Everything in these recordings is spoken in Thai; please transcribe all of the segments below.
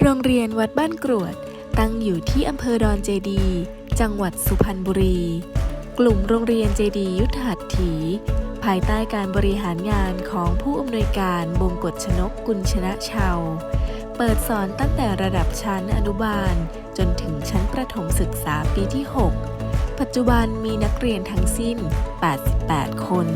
โรงเรียนวัดบ้านกรวด ตั้งอยู่ที่อำเภอดอนเจดี จังหวัดสุพรรณบุรี กลุ่มโรงเรียนเจดียุทธหัตถี ภายใต้การบริหารงานของผู้อำนวยการบงกฎชนกกุลชนะชาวเปิดสอนตั้งแต่ระดับชั้นอนุบาล จนถึงชั้นประถมศึกษาปีที่ 6 ปัจจุบันมีนักเรียนทั้งสิ้น 88 คน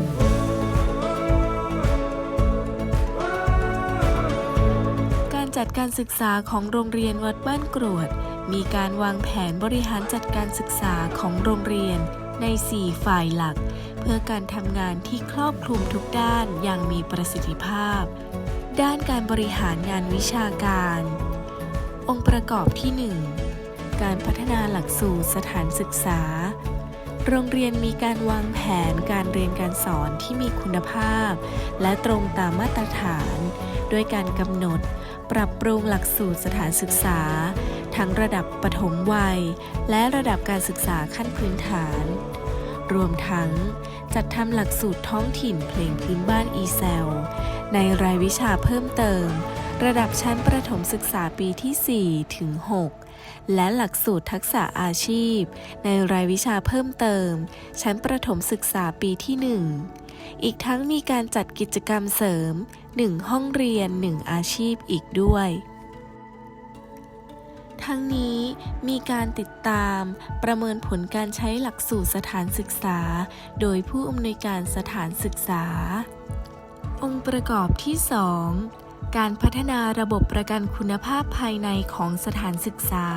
จัดการศึกษาของโรงเรียนวัดบ้านกรวด มีการวางแผนบริหารจัดการศึกษาของโรงเรียนใน 4 ฝ่ายหลัก เพื่อการทำงานที่ครอบคลุมทุกด้านอย่างมีประสิทธิภาพ ด้านการบริหารงานวิชาการ องค์ประกอบที่ 1 การพัฒนาหลักสูตรสถานศึกษา โรงเรียนมีการวางแผนการเรียนการสอนที่มีคุณภาพ และตรงตามมาตรฐาน ด้วยการกำหนด ปรับปรุงหลักสูตรสถานศึกษา ทั้งระดับปฐมวัย และระดับการศึกษาขั้นพื้นฐาน รวมทั้งจัดทำหลักสูตรท้องถิ่นเพลงพื้นบ้านอีเซล ในรายวิชาเพิ่มเติม ระดับชั้นประถมศึกษาปีที่ 4 ถึง 6 และหลักสูตรทักษะอาชีพ ในรายวิชาเพิ่มเติม ชั้นประถมศึกษาปีที่ 1 อีกทั้งมีการจัดกิจกรรมเสริม 1 ห้องเรียน 1 อาชีพอีกด้วย ทั้งนี้มีการติดตามประเมินผลการใช้หลักสูตรสถานศึกษา โดยผู้อำนวยการสถานศึกษา องค์ประกอบที่ 2 การพัฒนาระบบประกันคุณภาพภายในของสถานศึกษา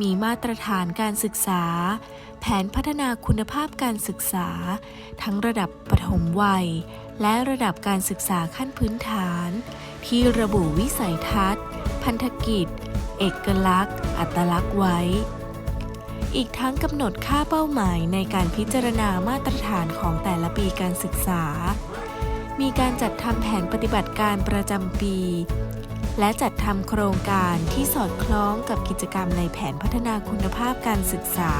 มีมาตรฐานการศึกษา แผนพัฒนาคุณภาพการศึกษา ทั้งระดับปฐมวัย และระดับการศึกษาขั้นพื้นฐาน ที่ระบุวิสัยทัศน์ พันธกิจ เอกลักษณ์ อัตลักษณ์ไว้ อีกทั้งกำหนดค่าเป้าหมายในการพิจารณามาตรฐานของแต่ละปีการศึกษา มีการจัดทำแผนปฏิบัติการประจำปี และจัดทำโครงการที่สอดคล้องกับกิจกรรมในแผนพัฒนาคุณภาพการศึกษา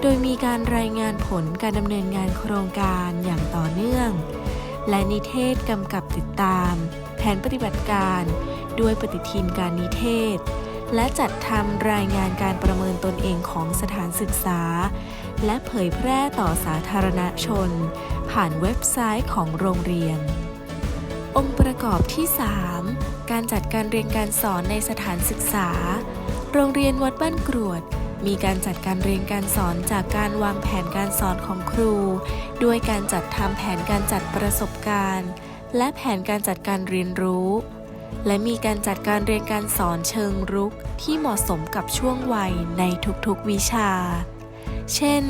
โดยมีการรายงานผลการดำเนินงานโครงการอย่างต่อเนื่อง และนิเทศกำกับติดตาม แผนปฏิบัติการด้วยปฏิทินการนิเทศ และจัดทำรายงานการประเมินตนเองของสถานศึกษา และเผยแพร่ต่อสาธารณชน ผ่านเว็บไซต์ของโรงเรียน องค์ประกอบที่ 3 การจัดการเรียนการสอนในสถานศึกษา โรงเรียนวัดบ้านกรวด มีการจัดการเรียนการสอนจากการวางแผนการสอนของครู ด้วยการจัดทำแผนการจัดประสบการณ์ และแผนการจัดการเรียนรู้ และมีการจัดการเรียนการสอนเชิงรุกที่เหมาะสมกับช่วงวัยในทุกๆวิชา เช่น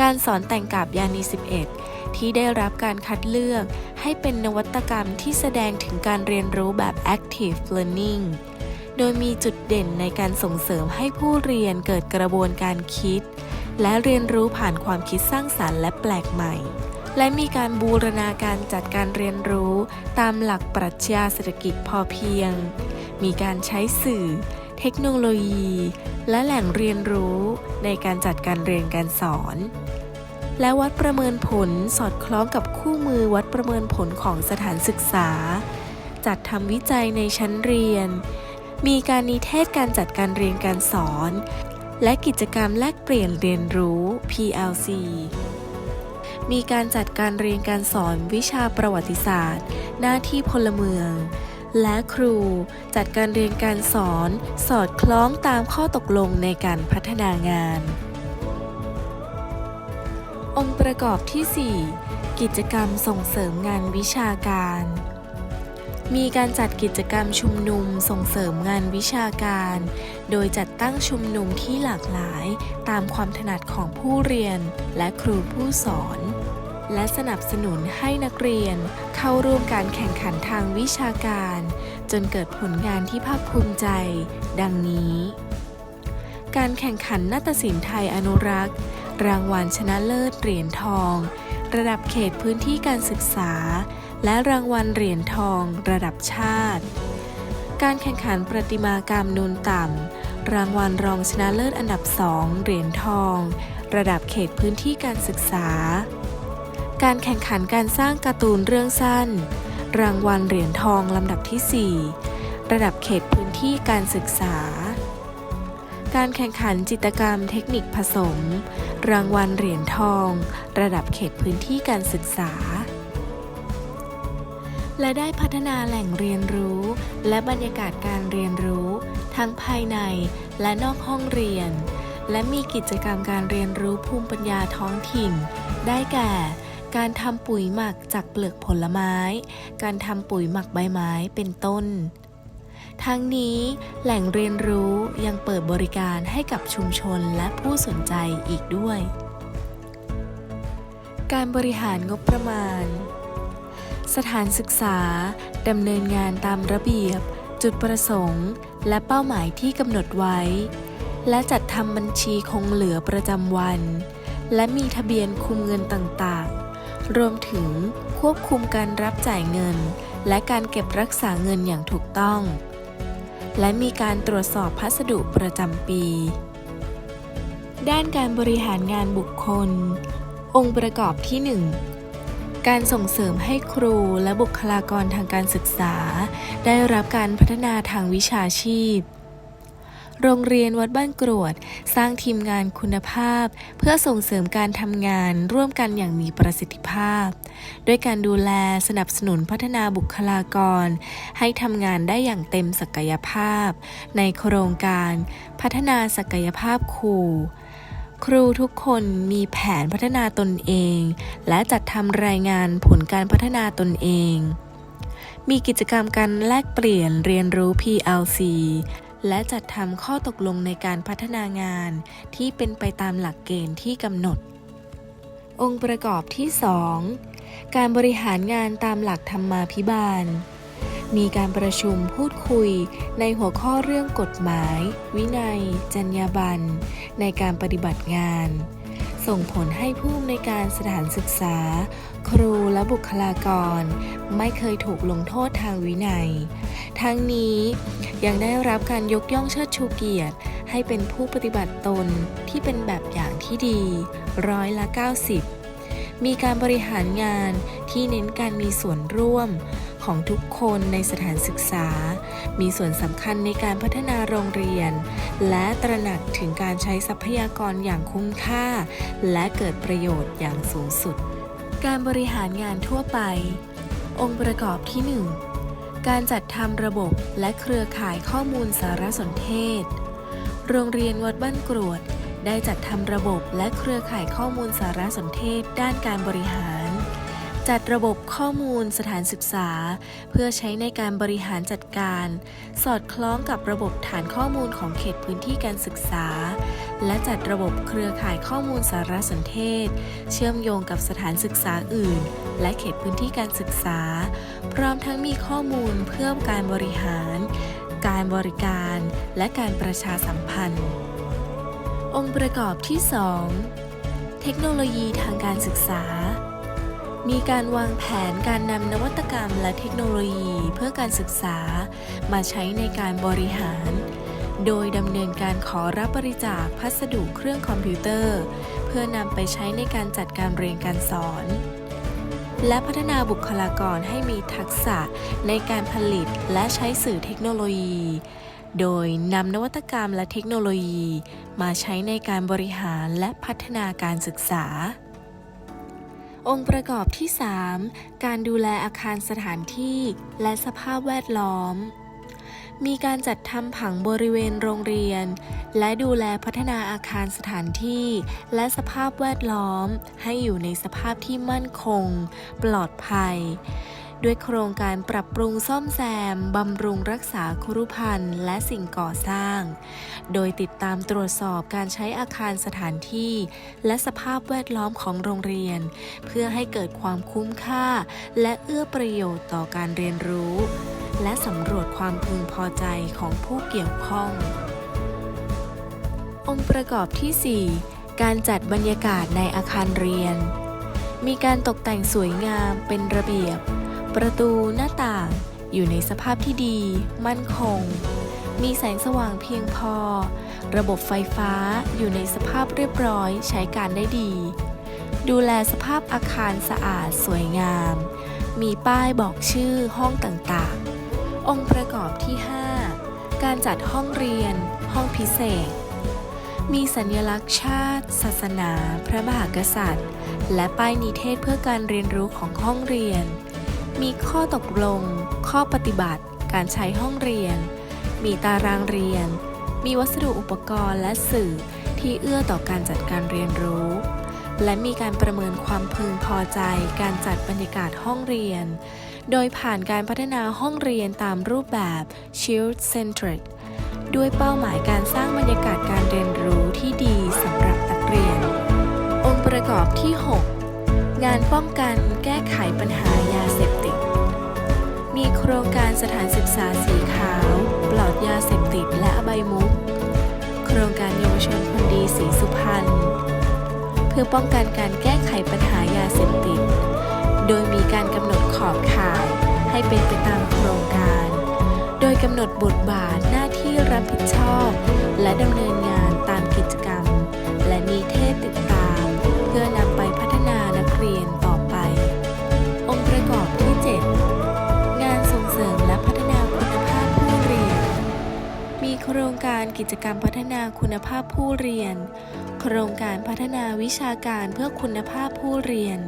การสอนแต่งกาบยานี 11 ที่ได้รับการคัดเลือกให้เป็นนวัตกรรมที่แสดงถึงการเรียนรู้แบบ active learning โดยมีจุดเด่นในการส่งเสริมให้ผู้เรียนเกิดกระบวนการคิด และเรียนรู้ผ่านความคิดสร้างสารรค์และแปลกใหม่ และมีการบูรณาการจัดการเรียนรู้ ตามหลักปรัชญาเศรษฐกิจพอเพียง มีการใช้สื่อ เทคโนโลยี และแหล่งเรียนรู้ในการจัดการเรียนการสอน และวัดประเมินผลสอดคล้องกับคู่มือวัดประเมินผลของสถานศึกษา จัดทำวิจัยในชั้นเรียน มีการนิเทศการจัดการเรียนการสอน และกิจกรรมแลกเปลี่ยนเรียนรู้ PLC มีการจัดการเรียนการสอนวิชาประวัติศาสตร์ หน้าที่พลเมือง และครูจัดการเรียนการสอนสอดคล้องตามข้อตกลงในการพัฒนางาน องค์ประกอบที่ 4 กิจกรรมส่งเสริมงานวิชาการ มีการจัดกิจกรรมชุมนุมส่งเสริมงานวิชาการ โดยจัดตั้งชุมนุมที่หลากหลายตามความถนัดของผู้เรียนและครูผู้สอน และสนับสนุนให้นักเรียนเข้าร่วมการแข่งขันทางวิชาการ จนเกิดผลงานที่ภาคภูมิใจ ดังนี้ การแข่งขันนาฏศิลป์ไทยอนุรักษ์ รางวัลชนะเลิศเหรียญทอง ระดับเขตพื้นที่การศึกษา และรางวัลเหรียญทอง ระดับชาติ การแข่งขันประติมากรรมนูนต่ำ รางวัลรองชนะเลิศอันดับสองเหรียญทอง ระดับเขตพื้นที่การศึกษา การแข่งขันการสร้างการ์ตูนเรื่องสั้น รางวัลเหรียญทองลำดับที่ระดับเขตพื้นที่การศึกษา การแข่งขันจิตกรรมเทคนิคผสม รางวัลเหรียญทอง ระดับเขตพื้นที่การศึกษา และได้พัฒนาแหล่งเรียนรู้ และบรรยากาศการเรียนรู้ ทั้งภายในและนอกห้องเรียนและมีกิจกรรมการเรียนรู้ภูมิปัญญาท้องถิ่น ได้แก่ การทำปุ๋ยหมักจากเปลือกผลไม้ การทำปุ๋ยหมักใบไม้เป็นต้น ทั้งนี้แหล่งเรียนรู้ยังเปิดบริการให้กับชุมชนและผู้สนใจอีกด้วย การบริหารงบประมาณ สถานศึกษาดำเนินงานตามระเบียบ จุดประสงค์ และเป้าหมายที่กำหนดไว้ และจัดทำบัญชีคงเหลือประจำวันและมีทะเบียนคุมเงินต่างๆ รวมถึงควบคุมการรับจ่ายเงิน และการเก็บรักษาเงินอย่างถูกต้อง และมีการตรวจสอบพัสดุประจำปี ด้านการบริหารงานบุคคล องค์ประกอบที่ 1การส่งเสริมให้ครูและบุคลากรทางการศึกษา ได้รับการพัฒนาทางวิชาชีพ โรงเรียนวัดบ้านกรวด สร้างทีมงานคุณภาพ เพื่อส่งเสริมการทำงานร่วมกันอย่างมีประสิทธิภาพ ด้วยการดูแลสนับสนุนพัฒนาบุคลากร ให้ทำงานได้อย่างเต็มศักยภาพ ในโครงการพัฒนาศักยภาพครูครูทุกคนมีแผนพัฒนาตนเอง และจัดทำรายงานผลการพัฒนาตนเอง มีกิจกรรมการแลกเปลี่ยนเรียนรู้ PLC และจัดทำข้อตกลงในการพัฒนางานที่เป็นไปตามหลักเกณฑ์ที่กำหนด องค์ประกอบที่ 2 การบริหารงานตามหลักธรรมาภิบาล มีการประชุมพูดคุยในหัวข้อเรื่องกฎหมาย วินัย จรรยาบรรณในการปฏิบัติงาน ส่งผลให้ผู้อำนวยการสถานศึกษา ครูและบุคลากร ไม่เคยถูกลงโทษทางวินัย ทั้งนี้ยังได้รับการยกย่องเชิดชูเกียรติ ให้เป็นผู้ปฏิบัติตนที่เป็นแบบอย่างที่ดี ร้อยละ 90 มีการบริหารงานที่เน้นการมีส่วนร่วม ของทุกคนในสถานศึกษา มีส่วนสำคัญในการพัฒนาโรงเรียน และตระหนักถึงการใช้ทรัพยากรอย่างคุ้มค่า และเกิดประโยชน์อย่างสูงสุด การบริหารงานทั่วไป องค์ประกอบที่ 1 การจัดทำระบบและเครือข่ายข้อมูลสารสนเทศ โรงเรียนวัดบ้านกรวดได้จัดทำระบบและเครือข่ายข้อมูลสารสนเทศด้านการบริหาร จัดระบบข้อมูลสถานศึกษา เพื่อใช้ในการบริหารจัดการ สอดคล้องกับระบบฐานข้อมูลของเขตพื้นที่การศึกษา และจัดระบบเครือข่ายข้อมูลสารสนเทศ เชื่อมโยงกับสถานศึกษาอื่น และเขตพื้นที่การศึกษา พร้อมทั้งมีข้อมูลเพื่อการบริหาร การบริการ และการประชาสัมพันธ์ องค์ประกอบที่ 2 เทคโนโลยีทางการศึกษา มีการวางแผนการนำนวัตกรรมและเทคโนโลยีเพื่อการศึกษา มาใช้ในการบริหาร โดยดำเนินการขอรับบริจาคพัสดุเครื่องคอมพิวเตอร์ เพื่อนำไปใช้ในการจัดการเรียนการสอน และพัฒนาบุคลากรให้มีทักษะในการผลิตและใช้สื่อเทคโนโลยี โดยนำนวัตกรรมและเทคโนโลยี มาใช้ในการบริหารและพัฒนาการศึกษา องค์ประกอบที่ 3 การดูแลอาคารสถานที่และสภาพแวดล้อม มีการจัดทำผังบริเวณโรงเรียน และดูแลพัฒนาอาคารสถานที่ และสภาพแวดล้อม ให้อยู่ในสภาพที่มั่นคง ปลอดภัย ด้วยโครงการปรับปรุงซ่อมแซม บำรุงรักษาครุพันธ์และสิ่งก่อสร้าง โดยติดตามตรวจสอบการใช้อาคารสถานที่ และสภาพแวดล้อมของโรงเรียน เพื่อให้เกิดความคุ้มค่า และเอื้อประโยชน์ต่อการเรียนรู้ และสำรวจความพึงพอใจของผู้เกี่ยวข้อง องค์ประกอบที่ 4 การจัดบรรยากาศในอาคารเรียนมีการตกแต่งสวยงามเป็นระเบียบ ประตูหน้าต่างอยู่ในสภาพที่ดี มั่นคง มีแสงสว่างเพียงพอ ระบบไฟฟ้าอยู่ในสภาพเรียบร้อยใช้การได้ดี ดูแลสภาพอาคารสะอาดสวยงาม มีป้ายบอกชื่อห้องต่างๆ องค์ประกอบที่ 5 การจัดห้องเรียน ห้องพิเศษ มีสัญลักษณ์ชาติ ศาสนา พระมหากษัตริย์ และป้ายนิเทศเพื่อการเรียนรู้ของห้องเรียน มีข้อตกลง ข้อปฏิบัติ การใช้ห้องเรียน มีตารางเรียน มีวัสดุอุปกรณ์และสื่อที่เอื้อต่อการจัดการเรียนรู้ และมีการประเมินความพึงพอใจ การจัดบรรยากาศห้องเรียน โดยผ่านการพัฒนาห้องเรียนตามรูปแบบ Shield Centric ด้วยเป้าหมายการสร้างบรรยากาศการเรียนรู้ที่ดีสำหรับนักเรียน องค์ประกอบที่ 6 งานป้องกันแก้ไขปัญหา มีโครงการสถานศึกษาสีขาว ปลอดยาเสพติดและอบมุก โครงการเยาวชนคนดีสีสุพรรณ เพื่อป้องกันการแก้ไขปัญหายาเสพติด โดยมีการกำหนดขอบข่ายให้เป็นไปตามโครงการ โดยกำหนดบทบาทหน้าที่รับผิดชอบ และดำเนินงานตามกิจกรรม และนิเทศติดตาม เพื่อนำ โครงการกิจกรรมพัฒนาคุณภาพผู้เรียน โครงการพัฒนาวิชาการเพื่อคุณภาพผู้เรียน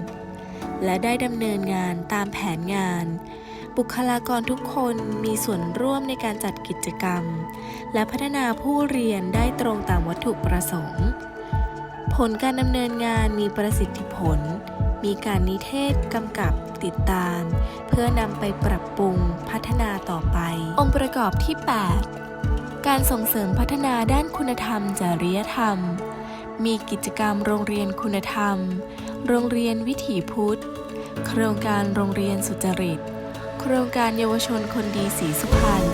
และได้ดำเนินงานตามแผนงาน บุคลากรทุกคนมีส่วนร่วมในการจัดกิจกรรม และพัฒนาผู้เรียนได้ตรงตามวัตถุประสงค์ ผลการดำเนินงานมีประสิทธิผล มีการนิเทศกำกับติดตาม เพื่อนำไปปรับปรุงพัฒนาต่อไป องค์ประกอบที่ 8 การส่งเสริมพัฒนาด้านคุณธรรม จริยธรรม มีกิจกรรมโรงเรียนคุณธรรม โรงเรียนวิถีพุทธ โครงการโรงเรียนสุจริต โครงการเยาวชนคนดีสีสุพรรณ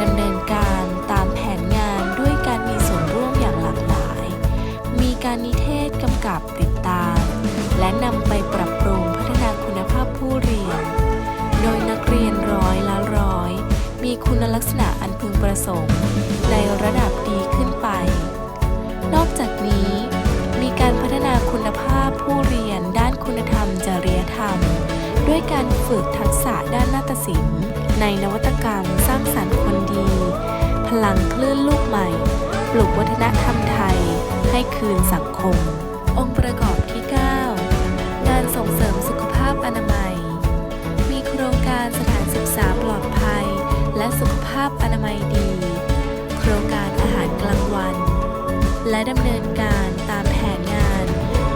ดำเนินการตามแผนงานด้วยการมีส่วนร่วมอย่างหลากหลาย มีการนิเทศกำกับติดตาม และนำไปปรับปรุงพัฒนาคุณภาพผู้เรียน โดยนักเรียนร้อยละร้อยมีคุณลักษณะอันพึงประสงค์ ด้านในนวัตกรรมสร้างสรรค์คนดี พลังคลื่นลูกใหม่ ปลุกวัฒนธรรมไทย ให้คืนสังคม องค์ประกอบที่ 9 งานส่งเสริมสุขภาพอนามัย มีโครงการสถานศึกษาปลอดภัย และสุขภาพอนามัยดี โครงการอาหารกลางวัน และดำเนินการตามแผนงาน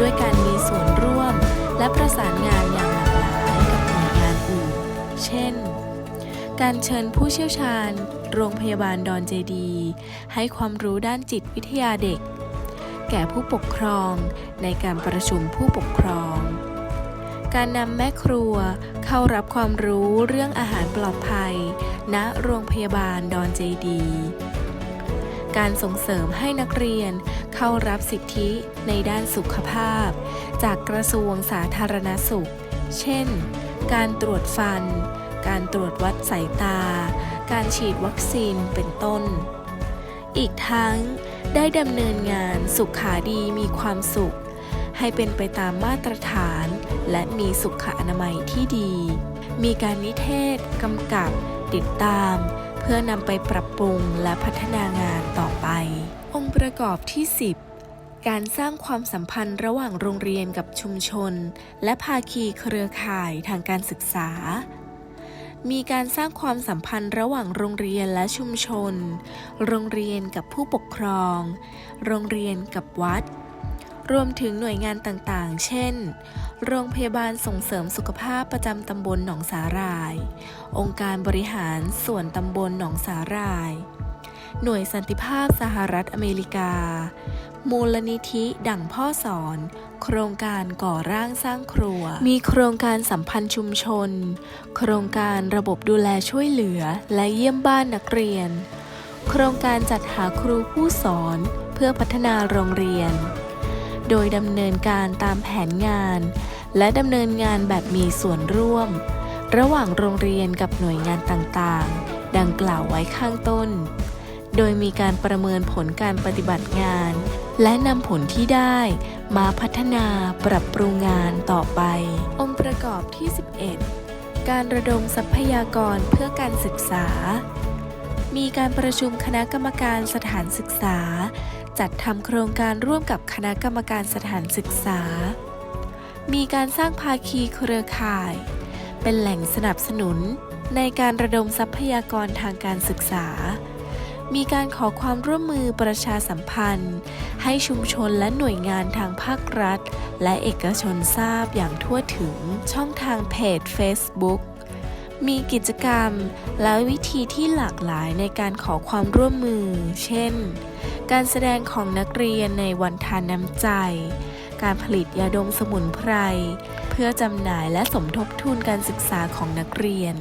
ด้วยการมีส่วนร่วม และประสานงานอย่าง เช่น การเชิญผู้เชี่ยวชาญ โรงพยาบาลดอนเจดี ให้ความรู้ด้านจิตวิทยาเด็ก แก่ผู้ปกครองในการประชุมผู้ปกครอง การนำแม่ครัวเข้ารับความรู้เรื่องอาหารปลอดภัย ณโรงพยาบาลดอนเจดีการส่งเสริมให้นักเรียนเข้ารับสิทธิในด้านสุขภาพ จากกระทรวงสาธารณสุข เช่น การตรวจฟัน การตรวจวัดสายตา การฉีดวัคซีนเป็นต้น อีกทั้งได้ดำเนินงานสุขาดีมีความสุข ให้เป็นไปตามมาตรฐาน และมีสุขอนามัยที่ดี มีการนิเทศกำกับ ติดตาม เพื่อนำไปปรับปรุงและพัฒนางานต่อไป องค์ประกอบที่ 10 การสร้างความสัมพันธ์ระหว่างโรงเรียนกับชุมชน และภาคีเครือข่ายทางการศึกษา มีการสร้างความสัมพันธ์ระหว่างโรงเรียนและชุมชน โรงเรียนกับผู้ปกครอง โรงเรียนกับวัด รวมถึงหน่วยงานต่างๆ เช่น โรงพยาบาลส่งเสริมสุขภาพประจำตำบลหนองสาหร่าย องค์การบริหารส่วนตำบลหนองสาหร่าย หน่วยสันติภาพสหรัฐอเมริกา มูลนิธิดั่งพ่อสอน โครงการก่อร่างสร้างครัว มีโครงการสัมพันธ์ชุมชน โครงการระบบดูแลช่วยเหลือและเยี่ยมบ้านนักเรียน โครงการจัดหาครูผู้สอนเพื่อพัฒนาโรงเรียน โดยดำเนินการตามแผนงาน และดำเนินงานแบบมีส่วนร่วม ระหว่างโรงเรียนกับหน่วยงานต่างๆ ดังกล่าวไว้ข้างต้น โดยมีการประเมินผลการปฏิบัติงาน และนำผลที่ได้มาพัฒนาปรับปรุงงานต่อไป องค์ประกอบที่ 11 การระดมทรัพยากรเพื่อการศึกษา มีการประชุมคณะกรรมการสถานศึกษา จัดทำโครงการร่วมกับคณะกรรมการสถานศึกษา มีการสร้างภาคีเครือข่าย เป็นแหล่งสนับสนุนในการระดมทรัพยากรทางการศึกษา มีการขอความร่วมมือประชาสัมพันธ์ ให้ชุมชนและหน่วยงานทางภาครัฐ และเอกชนทราบอย่างทั่วถึงช่องทางเพจ Facebook มีกิจกรรมและวิธีที่หลากหลายในการขอความร่วมมือ เช่น การแสดงของนักเรียนในวันทานน้ำใจ การผลิตยาดมสมุนไพร เพื่อจำหน่ายและสมทบทุนการศึกษาของนักเรียน